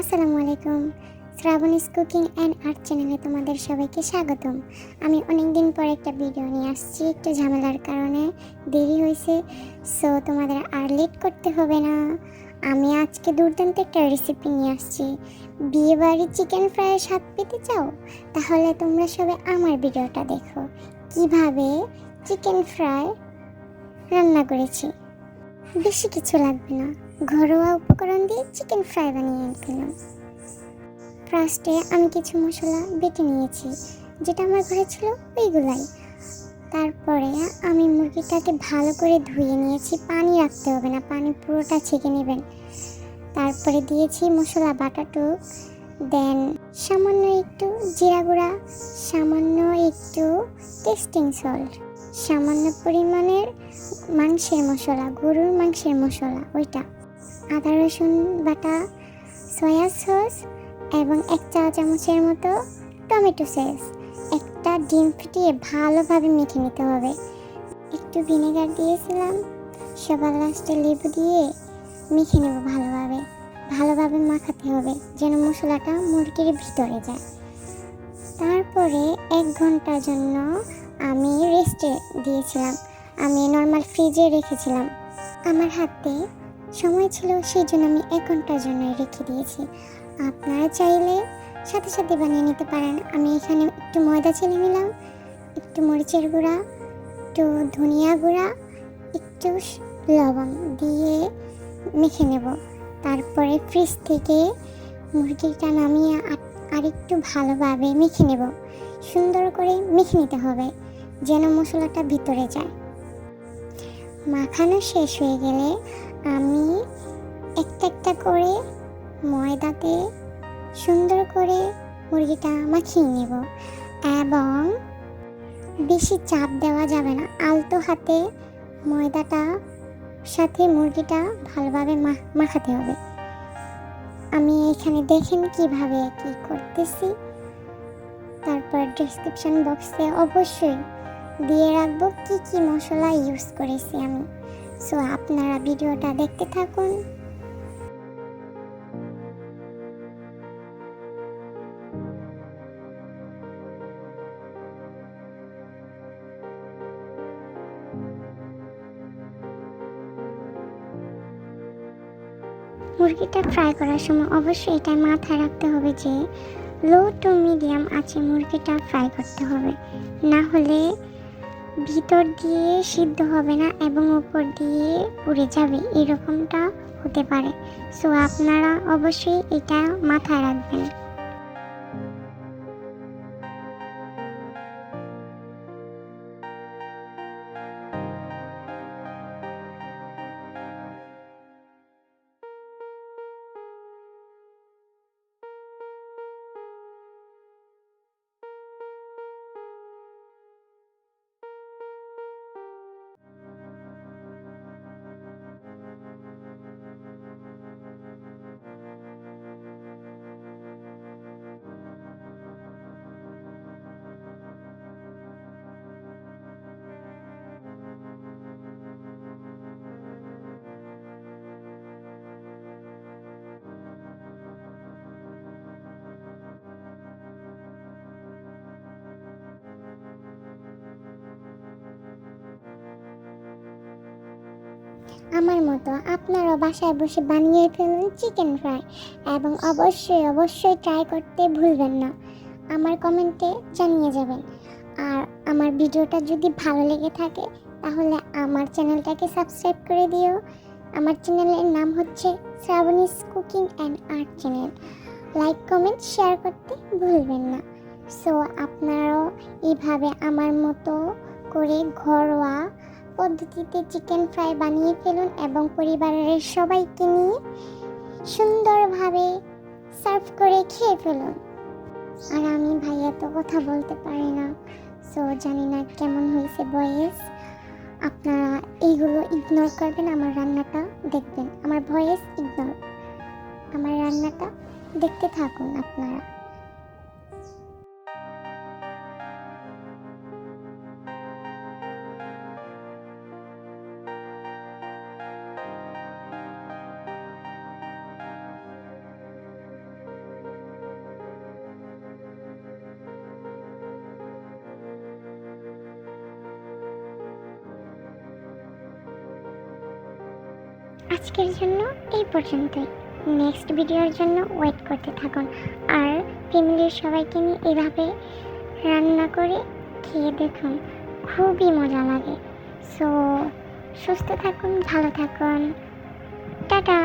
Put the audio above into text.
আসসালামু আলাইকুম। Shrabani's cooking and art চ্যানেলে তোমাদের সবাইকে স্বাগতম। আমি অনেক দিন পর একটা ভিডিও নিয়ে আসছি, একটু ঝামেলার কারণে দেরি হয়েছে সো তোমাদের আর লেট করতে হবে না। আমি আজকে দুর্দান্ত একটা রেসিপি নিয়ে আসছি। বিয়ে বাড়ির চিকেন ফ্রাইয়ের স্বাদ পেতে চাও? তাহলে তোমরা সবাই আমার ভিডিওটা দেখো। কীভাবে চিকেন ফ্রাই রান্না করেছি? বেশি কিছু লাগবে না। ঘরোয়া উপকরণ দিয়ে চিকেন ফ্রাই বানিয়ে ফেলাম ফার্স্টে আমি কিছু মশলা বেটে নিয়েছি, যেটা আমার ঘরে ছিল ওইগুলাই তারপরে আমি মুরগিটাকে ভালো করে ধুয়ে নিয়েছি, পানি রাখতে হবে না, পানি পুরোটা ছেঁকে নেবেন। তারপরে দিয়েছি মশলা বাটাটুক দেন সামান্য একটু জিরা গুঁড়া, সামান্য একটু টেস্টিং সল্ট সামান্য পরিমাণের মাংসের মশলা, গরুর মাংসের মশলা, ওইটা। আদা রসুন বাটা সয়া সস এবং এক চা চামচের মতো টমেটো সস একটা ডিম ফিটিয়ে ভালোভাবে মেখে নিতে হবে। একটু ভিনেগার দিয়েছিলাম, সবার লাস্টে লেবু দিয়ে মেখে নেব ভালোভাবে। ভালোভাবে মাখাতে হবে যেন মশলাটা মুরগির ভিতরে যায়। তারপরে এক ঘণ্টার জন্য আমি রেস্টে দিয়েছিলাম। আমি নর্মাল ফ্রিজে রেখেছিলাম। আমার হাতে সময় ছিল, সেই জন্য আমি এক ঘণ্টার জন্য রেখে দিয়েছি। আপনারা চাইলে সাথে সাথে বানিয়ে নিতে পারেন। আমি এখানে একটু ময়দা ছেলে নিলাম, একটু মরিচের গুঁড়া, একটু ধনিয়া গুঁড়া, একটু লবণ দিয়ে মেখে নেব। তারপরে ফ্রিজ থেকে মুরগিটা নামিয়ে আর- আরেকটু ভালোভাবে মেখে নেব। সুন্দর করে মেখে নিতে হবে, যেন মশলাটা ভিতরে যায়। মাখানো শেষ হয়ে গেলে আমি একটা একটা করে ময়দাতে সুন্দর করে মুরগিটা মাখিয়ে নেব এবং বেশি চাপ দেওয়া যাবে না। আলতো হাতে ময়দাটা সাথে মুরগিটা ভালোভাবে মাখাতে হবে। আমি এখানে দেখেন কীভাবে কি করতেছি। তারপর ডেসক্রিপশন বক্সে অবশ্যই দিয়ে রাখব কি কি মশলা ইউজ করেছি আমি। সো আপনারা ভিডিওটা দেখতে থাকুন। মুরগিটা ফ্রাই করার সময় অবশ্যই এটা মাথায় রাখতে হবে যে লো টু মিডিয়াম আছে মুরগিটা ফ্রাই করতে হবে। না হলে ভিতর দিয়ে সিদ্ধ হবে না এবং উপর দিয়ে পুড়ে যাবে, এরকমটা হতে পারে। সো আপনারা অবশ্যই এটা মাথায় রাখবেন। আমার মতো আপনারাও বাসায় বসে বানিয়ে ফেলুন চিকেন ফ্রাই এবং অবশ্যই অবশ্যই ট্রাই করতে ভুলবেন না। আমার কমেন্টে জানিয়ে যাবেন। আর আমার ভিডিওটা যদি ভালো লেগে থাকে, তাহলে আমার চ্যানেলটাকে সাবস্ক্রাইব করে দিও। আমার চ্যানেলের নাম হচ্ছে Srabani's cooking and art channel. Like, comment share করতে ভুলবেন না। সো আপনারাও এইভাবে আমার মতো করে ঘরোয়া পদ্ধতিতে চিকেন ফ্রাই বানিয়ে ফেলুন এবং পরিবারের সবাইকে নিয়ে সুন্দরভাবে সার্ভ করে খেয়ে ফেলুন। আর আমি ভাইয়া তো কথা বলতে পারি না সো জানি না কেমন হয়েছে ভয়েস আপনারা এইগুলো ইগনোর করবেন, আমার রান্নাটা দেখবেন। আমার ভয়েস ইগনোর আমার রান্নাটা দেখতে থাকুন আপনারা। আজকের জন্য এই পর্যন্তই। নেক্সট ভিডিওর জন্য ওয়েট করতে থাকুন। আর ফ্যামিলির সবাইকে নিয়ে এভাবে রান্না করে খেয়ে দেখুন। খুবই মজা লাগে। সো সুস্থ থাকুন, ভালো থাকুন। টাটা!